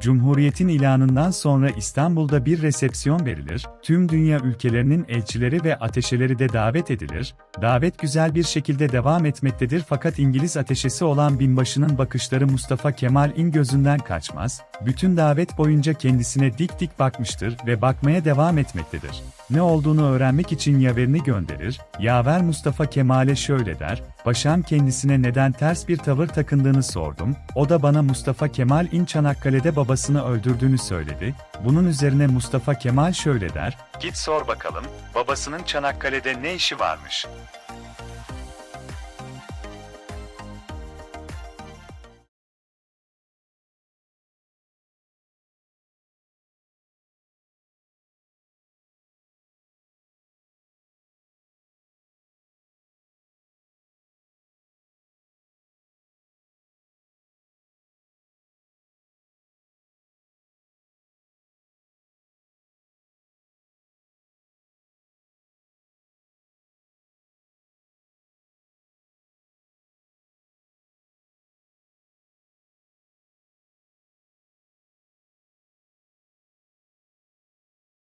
Cumhuriyetin ilanından sonra İstanbul'da bir resepsiyon verilir, tüm dünya ülkelerinin elçileri ve ateşeleri de davet edilir. Davet güzel bir şekilde devam etmektedir fakat İngiliz ateşesi olan binbaşının bakışları Mustafa Kemal'in gözünden kaçmaz, bütün davet boyunca kendisine dik dik bakmıştır ve bakmaya devam etmektedir. Ne olduğunu öğrenmek için yaverini gönderir, yaver Mustafa Kemal'e şöyle der, Paşam kendisine neden ters bir tavır takındığını sordum, o da bana Mustafa Kemal İn Çanakkale'de babasını öldürdüğünü söyledi, bunun üzerine Mustafa Kemal şöyle der, Git sor bakalım, babasının Çanakkale'de ne işi varmış?